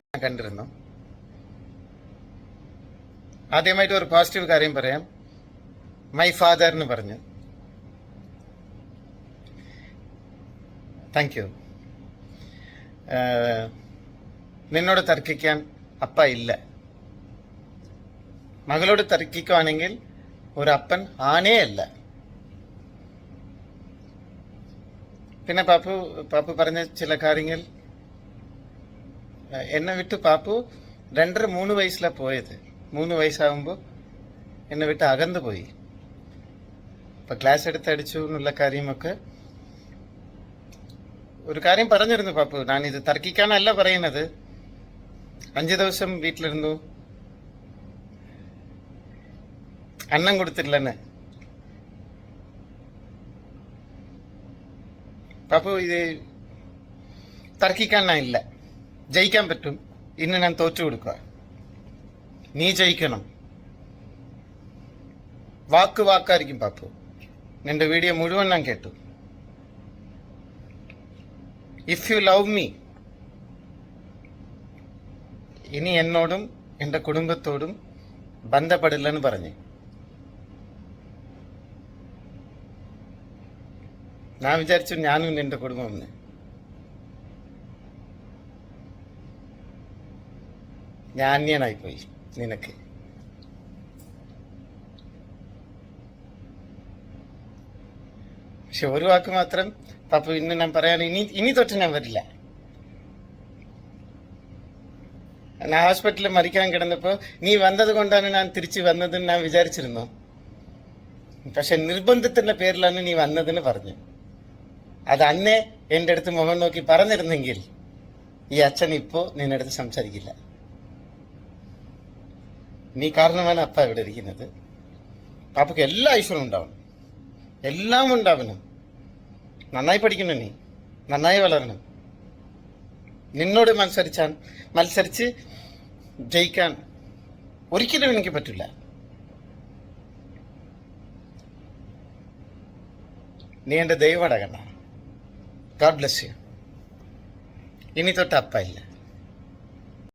കണ്ടിരുന്നു. ആദ്യമായിട്ട് ഒരു പോസിറ്റീവ് കാര്യം പറയാം. മൈ ഫാദർ എന്ന് പറഞ്ഞു. താങ്ക് യു നിന്നോട് തർക്കിക്കാൻ അപ്പ ഇല്ല. മകളോട് തർക്കിക്കുവാണെങ്കിൽ ഒരു അപ്പൻ ആനേ അല്ല. പിന്നെ പാപ്പു പാപ്പു പറഞ്ഞ ചില കാര്യങ്ങൾ എന്നെ വിട്ട് പാപ്പു രണ്ടര മൂന്ന് വയസ്സിലാ പോയത്. മൂന്ന് വയസ്സാകുമ്പോൾ എന്നെ വിട്ട് അകന്നു പോയി. ഇപ്പൊ ക്ലാസ് എടുത്തടിച്ചു എന്നുള്ള കാര്യമൊക്കെ ഒരു കാര്യം പറഞ്ഞിരുന്നു പാപ്പു. ഞാൻ ഇത് തർക്കിക്കാനല്ല പറയുന്നത്. അഞ്ചു ദിവസം വീട്ടിലിരുന്നു. അന്നം കൊടുത്തിട്ടില്ലെന്നെ. പാപ്പു ഇത് ഇല്ല ജയിക്കാൻ പറ്റും. ഇന്ന് ഞാൻ തോറ്റു കൊടുക്കുക. നീ ജയിക്കണം. വാക്ക് വാക്കായിരിക്കും പാപ്പു. നിന്റെ വീഡിയോ മുഴുവൻ ഞാൻ കേട്ടു. ഇഫ് യു ലവ് മീ ഇനി എന്നോടും എന്റെ കുടുംബത്തോടും ബന്ധപ്പെടില്ലെന്ന് പറഞ്ഞു. ഞാൻ വിചാരിച്ചു ഞാനും നിന്റെ കുടുംബം ഞാൻ അന്യനായി പോയി നിനക്ക്. പക്ഷെ ഒരു വാക്ക് മാത്രം പപ്പു ഇന്ന് ഞാൻ പറയാൻ ഇനി ഇനി തൊട്ട് ഞാൻ വരില്ല. ഞാൻ ഹോസ്പിറ്റലിൽ മരിക്കാൻ കിടന്നപ്പോ നീ വന്നത് കൊണ്ടാണ് ഞാൻ തിരിച്ചു വന്നതെന്ന് ഞാൻ വിചാരിച്ചിരുന്നു. പക്ഷെ നിർബന്ധത്തിന്റെ പേരിലാണ് നീ വന്നതെന്ന് പറഞ്ഞു. അത് അന്നേ എന്റെ അടുത്ത് മുഖം നോക്കി പറഞ്ഞിരുന്നെങ്കിൽ ഈ അച്ഛൻ ഇപ്പോ നിന്നടുത്ത് സംസാരിക്കില്ല. നീ കാരണമാണ് അപ്പ ഇവിടെ ഇരിക്കുന്നത്. പാപ്പയ്ക്ക് എല്ലാ ഐശ്വര്യം ഉണ്ടാവണം. എല്ലാം ഉണ്ടാവണം. നന്നായി പഠിക്കണം നീ. നന്നായി വളരണം. നിന്നോട് മത്സരിച്ചാൽ മത്സരിച്ച് ജയിക്കാൻ ഒരിക്കലും എനിക്ക് പറ്റില്ല. നീ എന്റെ ദൈവടകണ്ട ഗാഡ് ബ്ലസ് യു ഇനി തൊട്ട് അപ്പ ഇല്ല.